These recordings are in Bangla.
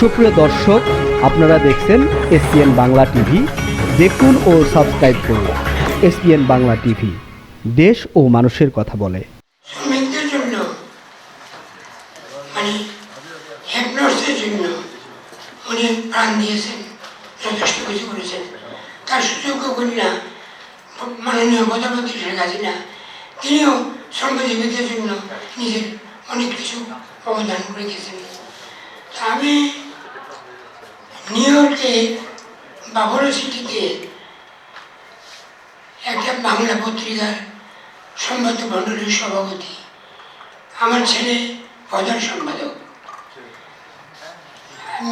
সুপ্রিয় দর্শক, আপনারা দেখছেন এসপিএন বাংলা টিভি। দেখুন ও সাবস্ক্রাইব করুন এসপিএন বাংলা টিভি। দেশ ও মানুষের কথা বলে। জন্য মানে জন্য প্রাণ দিয়েছেন করেছেন। তার তিনিও জন্য নিজের অনেক কিছু অবদান করে গেছেন আমি নিউ ইয়র্কে বাবরা সিটিতে একটা বাংলা পত্রিকার সংবাদ মণ্ডলীর সভাপতি। আমার ছেলে প্রধান সম্পাদক।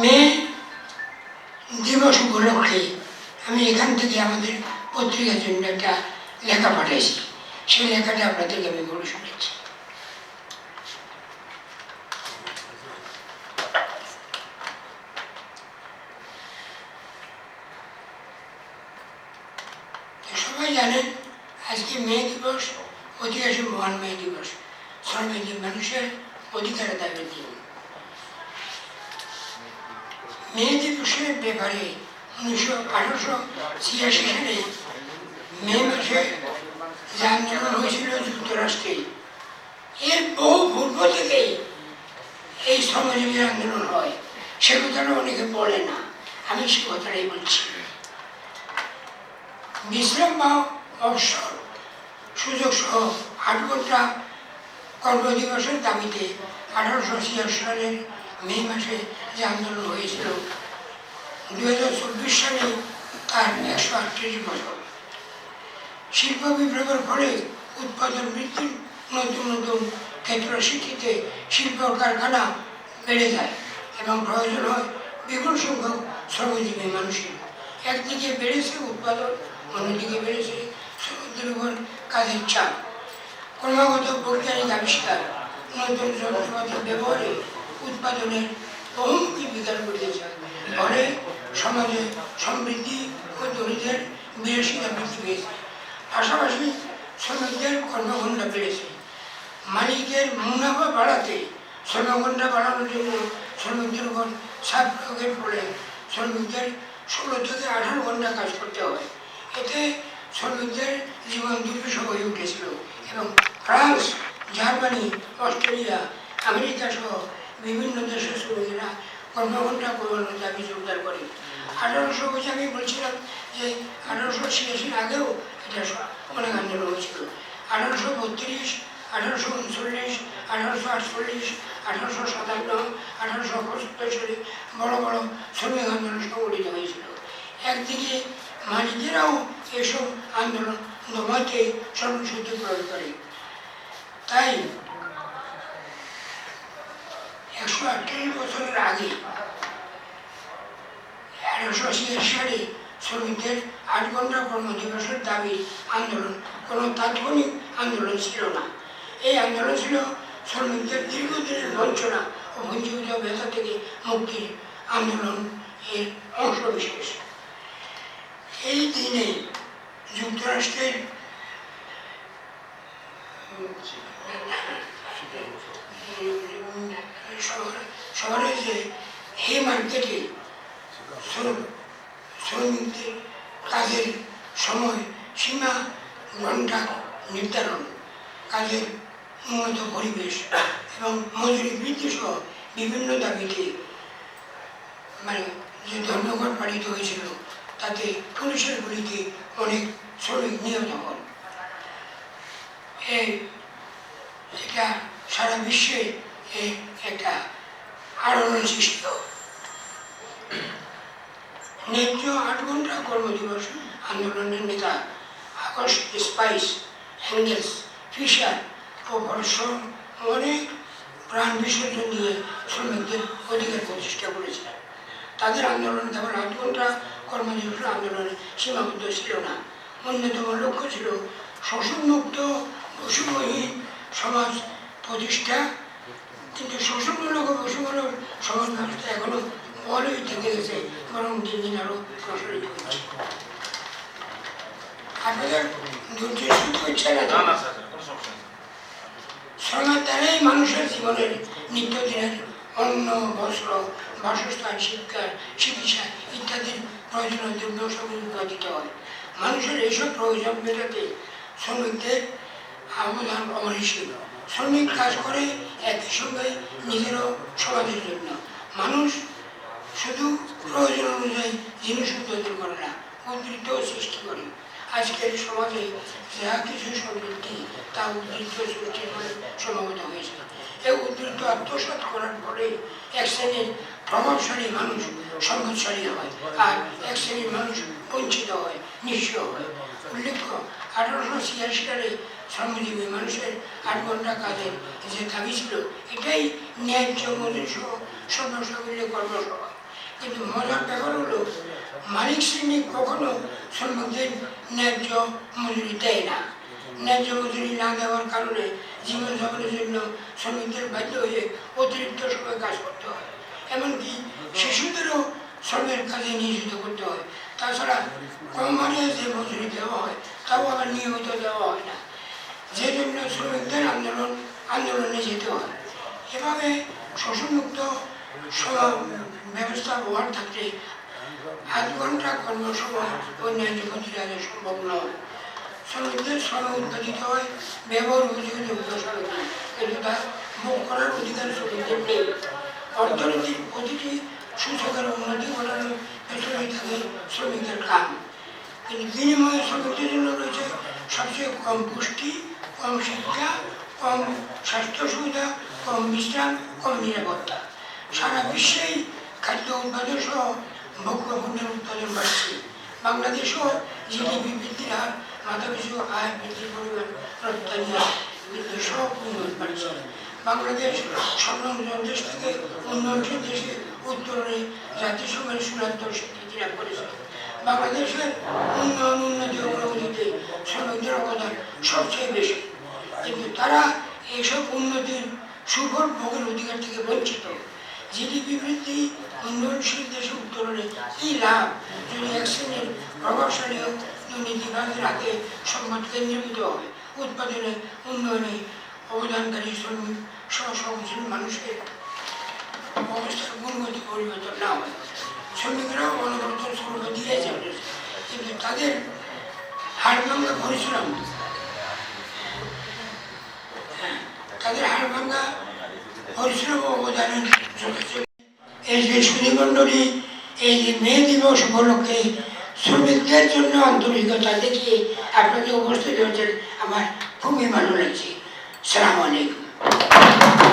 মে দিবস উপলক্ষে আমি এখান থেকে আমাদের পত্রিকার জন্য একটা লেখা পাঠাইছি। সেই লেখাটা আপনাদেরকে আমি বলে শুনেছি তো সবাই জানেন আজকে মে দিবস অধিকাংশ মহান মে দিবস শ্রমিক মানুষের অধিকারের দাবির দিন মে দিবসের ব্যাপারে উনিশশো আঠারোশো ছিয়াশি সালে মে মাসে যে আন্দোলন হয়েছিল যুক্তরাষ্ট্রে এর বহু পূর্ব থেকেই এই শ্রমজীবী আন্দোলন হয় সে কথাটা অনেকে বলে না আমি সে কথাটাই বলছি বিশ্রাম বা অবসর সুযোগ সহ আট ঘণ্টা কর্মদিবসের দাবিতে আঠারোশো ছিয়াশি সালের মে মাসে যে আন্দোলন হয়েছিল দু হাজার চব্বিশ সালে তার একশো আটত্রিশ বছর। শিল্প বিপ্লবের ফলে উৎপাদন বৃদ্ধি নতুন নতুন ক্ষেত্র স্বীকৃতিতে শিল্প কারখানা বেড়ে যায় এবং প্রয়োজন হয় বিপুল সংখ্যক শ্রমজীবী মানুষের। একদিকে বেড়েছে উৎপাদন অন্যদিকে বেড়েছে শ্রমিকদের উপর কাজের চাপ। ক্রমাগত বৈজ্ঞানিক আবিষ্কার, নতুন যন্ত্রপাতির ব্যবহারে উৎপাদনের বহুমুখী বিকাশ ঘটেছে। ফলে সমাজে সমৃদ্ধি ও দরিদ্রের বিলাসিতা বৃদ্ধি পেয়েছে। পাশাপাশি শ্রমিকদের কর্মঘণ্টা বেড়েছে। মালিকের মুনাফা বাড়াতে শ্রমঘণ্টা বাড়ানোর জন্য শ্রমিকদের উপর চাপ প্রয়োগের ফলে শ্রমিকদের ষোলো থেকে আঠারো ঘণ্টা কাজ করতে হয়। এতে শ্রমিকদের জীবন দুর্বিষহ হয়ে উঠেছিল এবং ফ্রান্স, জার্মানি, অস্ট্রেলিয়া, আমেরিকা সহ বিভিন্ন দেশের শ্রমিকেরা কর্মঘণ্টা কমানোর দাবি জোরদার করে। আঠারোশো বছর আমি বলছিলাম যে আঠারোশো ছিয়াশির আগেও এটা অনেক আন্দোলন হয়েছিল। আঠারোশো বত্রিশ, আঠারোশো উনচল্লিশ, আঠারোশো আটচল্লিশ, আঠারোশো সাতান্ন, আঠারোশো পঁচাত্তর সালে বড় বড় শ্রমিক আন্দোলন সংগঠিত হয়েছিল। একদিকে মালিকেরাও এসব আন্দোলন দমাতে শ্রমশক্তি প্রয়োগ করে তাই একশো আটত্রিশ বছরের আগে আঠারোশো ছিয়াশি সালে শ্রমিকদের আট ঘণ্টা কর্মদিবসের দাবি আন্দোলন, কোনো তাৎক্ষণিক আন্দোলন ছিল না। এই আন্দোলন ছিল শ্রমিকদের দীর্ঘদিনের বঞ্চনা ও বঞ্চিত ব্যথা থেকে মুক্তির আন্দোলন এর এই দিনে যুক্তরাষ্ট্রের শহর- যে হে মার্কেটে শ্রম- শ্রমিকদের কাজের সময় সীমা ঘণ্টা নির্ধারণ, কাজের উন্নত পরিবেশ এবং মজুরি বৃদ্ধি সহ বিভিন্ন দাবিতে মানে যে ধর্মঘট পালিত হয়েছিল তাতে পুলিশের গুলিতে অনেক শ্রমিক নিহত হন এটা সারা বিশ্বে একটা আলোড়ন সৃষ্টি। ন্যায্য আট ঘণ্টা কর্মদিবস আন্দোলনের নেতা আকাশ স্পাইস হ্যান্ডেলস ফিশার ও পরিশ্রম অনেক প্রাণ বিসর্জন দিয়ে শ্রমিকদের অধিকার প্রতিষ্ঠা করেছিলেন তাদের আন্দোলন কেবল আট ঘণ্টা কর্মদিবস আন্দোলনে সীমাবদ্ধ ছিল না। অন্যতম লক্ষ্য ছিল শোষণমুক্ত বসুমহীন সমাজ প্রতিষ্ঠা। কিন্তু শোষণমূলক ও বসুমূলক সমাজ ব্যবস্থা এখনও বলই থেকে গেছে বরং দিন দিন আরও প্রসারিত হচ্ছে। আপনাদের হচ্ছে না নেই। শ্রমের দ্বারাই মানুষের জীবনের নিত্যদিনের অন্ন বস্ত্র বাসস্থান, শিক্ষা, চিকিৎসা ইত্যাদির প্রয়োজনের জন্য দিতে হয়। মানুষের এইসব প্রয়োজন মেটাতে শ্রমিকদের অবদান অমরিসীম শ্রমিক কাজ করে একই সঙ্গে নিজেরও সমাজের জন্য। মানুষ শুধু প্রয়োজন অনুযায়ী জিনিস উৎপাদন করে না, উদ্বৃত্ত সৃষ্টি করে। আজকের সমাজে যা কিছু সমৃদ্ধি তা উদ্বৃত্ত সৃষ্টির ফলে সম্ভবত হয়েছে। এই উদ্বৃত্ত আত্মসাৎ করার ফলে এক শ্রেণির প্রভাবশালী মানুষ সম্পদশালী হয় আর এক শ্রেণির মানুষ বঞ্চিত হয়, নিঃস্ব হয়। উল্লেখ্য, আঠারোশো ছিয়াশি সালে শ্রমজীবী মানুষের আট ঘণ্টা কাজের যে দাবি ছিল, এটাই ন্যায্য মজুরি সহ সর্বসাকুল্য কর্মসভা। কিন্তু মজার ব্যাপার হলো, মালিক শ্রেণি কখনো শ্রমিকদের ন্যায্য মজুরি দেয় না। ন্যায্য মজুরি না দেওয়ার কারণে জীবনযাপনের জন্য শ্রমিকদের বাধ্য হয়ে অতিরিক্ত সময় কাজ করতে হয়। এমনকি শিশুদেরও শ্রমের কাজে নিয়োজিত করতে হয়। তাছাড়া কম হারে যে মজুরি দেওয়া হয়, তাও আবার নিয়মিত দেওয়া হয় না। যে জন্য শ্রমিকদের আন্দোলন, আন্দোলনে যেতে হয়। এভাবে শোষণমুক্ত ব্যবস্থা হওয়ার থাকলে আধ ঘণ্টা কর্মসময় অন্যান্য গতির আগে সম্ভব নয়। শ্রমিকদের শ্রম উৎপাদিত হয়, ব্যবহার উপযোগী যোগ্য সামগ্রী কিন্তু তা ভোগ করার অধিকার শ্রমিকদের নেই। অর্থনীতির প্রতিটি সূচকের উন্নতি ঘটানোর পেছনেই থাকে শ্রমিকদের কাম কিন্তু বিনিময়ে শ্রমিকদের জন্য রয়েছে সবচেয়ে কম পুষ্টি, কম শিক্ষা, কম স্বাস্থ্য সুবিধা, কম বিশ্রাম, কম নিরাপত্তা। সারা বিশ্বেই খাদ্য উৎপাদন সহ ভোগ্য পণ্যের উৎপাদন বাড়ছে। বাংলাদেশও জিডিপি বৃদ্ধির হার মাথাপিছু আয় বৃদ্ধির পরিমাণ বাংলাদেশ থেকে উন্নয়নশীল দেশে উত্তরণে জাতিসংঘের চূড়ান্ত স্বীকৃতি লাভ করেছে। বাংলাদেশের উন্নয়ন উন্নতি অগ্রগতিতে শ্রমিকদের অবদান সবচেয়ে বেশি। কিন্তু তারা এইসব উন্নতির সুফল ভোগের অধিকার থেকে বঞ্চিত। জিডিপি বৃদ্ধি, উন্নয়নশীল দেশে উত্তরণে কী লাভ? যদি এক শ্রেণির প্রভাবশালী দুর্নীতিবাজের হাতে সংবাদ কেন্দ্রীভূত হয় উৎপাদনে, উন্নয়নে অবদানকারী শ্রমিক সহ মানুষের অবস্থার গুণগত পরিবর্তন না হয়। শ্রমিকরাও অনবরত শ্রম দিয়ে যাবে কিন্তু তাদের হাড় ভাঙ্গা পরিশ্রম তাদের হাড় ভাঙ্গা পরিশ্রম অবদানের যথেষ্ট। এই যে সুধীমণ্ডলী, এই যে মে দিবস উপলক্ষে শ্রমিকদের জন্য আন্তরিকতা দেখিয়ে আপনাকে উপস্থিত হয়েছেন আমার খুবই ভালো লাগছে। সালাম আলাইকুম।